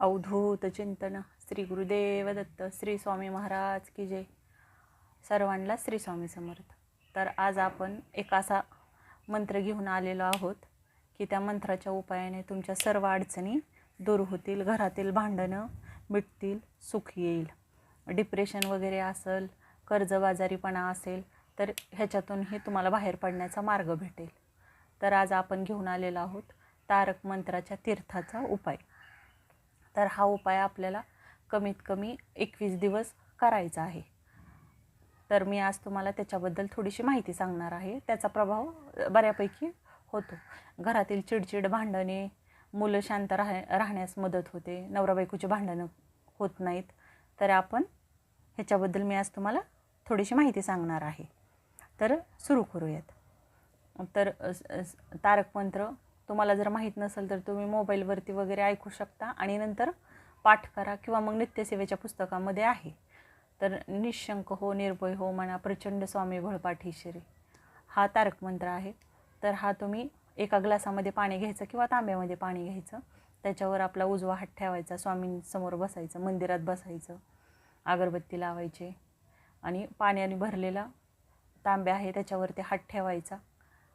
अवधूत चिंतन. श्री गुरुदेव दत्त श्री स्वामी महाराज की जय. सर्वांना श्री स्वामी समर्थ. तर आज आपण एक असा मंत्र घेऊन आलेलो आहोत की त्या मंत्राच्या उपायाने तुमच्या सर्व अडचणी दूर होतील घरातील भांडणं मिटतील सुख येईल. डिप्रेशन वगैरे असेल कर्जबाजारीपणा असेल तर ह्याच्यातूनही तुम्हाला बाहेर पडण्याचा मार्ग भेटेल. तर आज आपण घेऊन आलेलो आहोत तारक मंत्राच्या तीर्थाचा उपाय. तर हा उपाय आपल्याला कमीत कमी एकवीस दिवस करायचा आहे. तर मी आज तुम्हाला त्याच्याबद्दल थोडीशी माहिती सांगणार आहे. त्याचा प्रभाव बऱ्यापैकी होतो. घरातील चिडचिड भांडणे मुलं शांत राह राहण्यास मदत होते नवरा बायकोची भांडणं होत नाहीत. तर आपण ह्याच्याबद्दल मी आज तुम्हाला थोडीशी माहिती सांगणार आहे. तर सुरू करूयात. तर तारकमंत्र तुम्हाला जर माहीत नसेल तर तुम्ही मोबाईलवरती वगैरे ऐकू शकता. आणि नंतर पाठ करा किंवा मग नित्यसेवेच्या पुस्तकामध्ये आहे. तर निशंक हो निर्भय हो म्हणा प्रचंड स्वामी बळपाठीश्वरी हा तारक मंत्र आहे. तर हा तुम्ही एका ग्लासामध्ये पाणी घ्यायचं किंवा तांब्यामध्ये पाणी घ्यायचं. त्याच्यावर आपला उजवा हात ठेवायचा स्वामींसमोर बसायचं मंदिरात बसायचं अगरबत्ती लावायची. आणि पाण्याने भरलेला तांब्या आहे त्याच्यावरती हात ठेवायचा.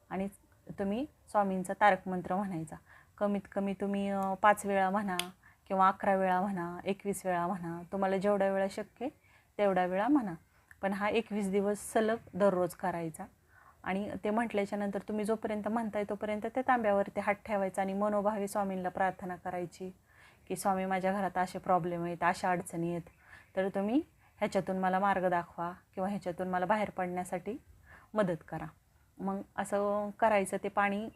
आणि तुम्ही स्वामींचा तारक मंत्र म्हणायचा. कमीत कमी तुम्ही पाच वेळा म्हणा किंवा अकरा वेळा म्हणा एकवीस वेळा म्हणा तुम्हाला जेवढ्या वेळा शक्य तेवढ्या वेळा म्हणा. पण हा एकवीस दिवस सलग दररोज करायचा. आणि ते म्हटल्याच्या नंतर तुम्ही जोपर्यंत म्हणताय तोपर्यंत त्या तांब्यावरती हात ठेवायचा आणि मनोभावी स्वामींना प्रार्थना करायची की स्वामी माझ्या घरात असे प्रॉब्लेम आहेत अशा अडचणी आहेत. तर तुम्ही ह्याच्यातून मला मार्ग दाखवा किंवा ह्याच्यातून मला बाहेर पडण्यासाठी मदत करा. मग असं करायचं ते पाणी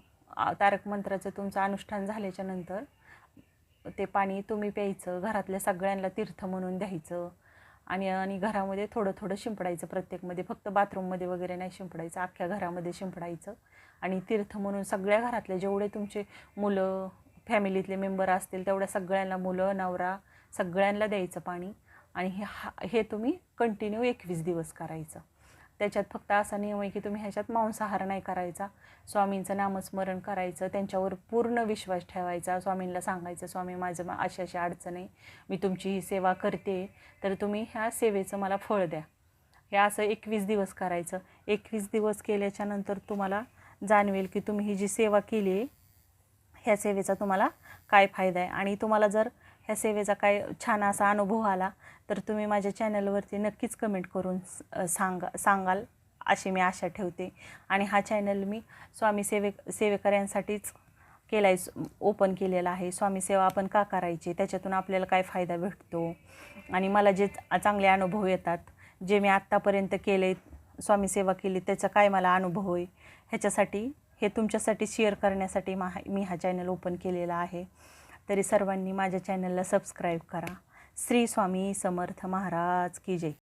तारक मंत्राचं तुमचं अनुष्ठान झाल्याच्यानंतर ते पाणी तुम्ही प्यायचं घरातल्या सगळ्यांना तीर्थ म्हणून द्यायचं आणि आणि घरामध्ये थोडं थोडं शिंपडायचं प्रत्येकमध्ये. फक्त बाथरूममध्ये वगैरे नाही शिंपडायचं अख्ख्या घरामध्ये शिंपडायचं आणि तीर्थ म्हणून सगळ्या घरातले जेवढे तुमचे मुलं फॅमिलीतले मेंबर असतील तेवढ्या सगळ्यांना मुलं नवरा सगळ्यांना द्यायचं पाणी आणि हे हा हे तुम्ही कंटिन्यू एकवीस दिवस करायचं. त्याच्यात फक्त असा नियम आहे की तुम्ही ह्याच्यात मांसाहार नाही करायचा. स्वामींचं नामस्मरण करायचं त्यांच्यावर पूर्ण विश्वास ठेवायचा. स्वामींना सांगायचं स्वामी माझं मा- अशी अशी अडचण आहे. मी तुमची ही सेवा करते. तर तुम्ही ह्या सेवेचं मला फळ द्या. हे असं एकवीस दिवस करायचं. एकवीस दिवस केल्याच्यानंतर तुम्हाला जाणवेल की तुम्ही ही जी सेवा केली आहे ह्या सेवेचा तुम्हाला काय फायदा आहे. आणि तुम्हाला जर ह्या सेवेचा काय छान असा अनुभव आला तर तुम्ही माझ्या चॅनलवरती नक्कीच कमेंट करून सांगा सांगाल अशी मी आशा ठेवते. आणि हा चॅनल मी स्वामी सेवे सेवेकऱ्यांसाठीच केला आहे ओपन केलेला आहे. स्वामी सेवा आपण का करायची? त्याच्यातून आपल्याला काय फायदा भेटतो? आणि मला जे चांगले अनुभव येतात जे मी आत्तापर्यंत केले स्वामी सेवा केली त्याचा काय मला अनुभव आहे? ह्याच्यासाठी हे तुमच्यासाठी शेअर करण्यासाठी मा मी हा चॅनल ओपन केलेला आहे. तरी सर्वांनी माझ्या चॅनलला सबस्क्राईब करा. श्री स्वामी समर्थ महाराज की जय.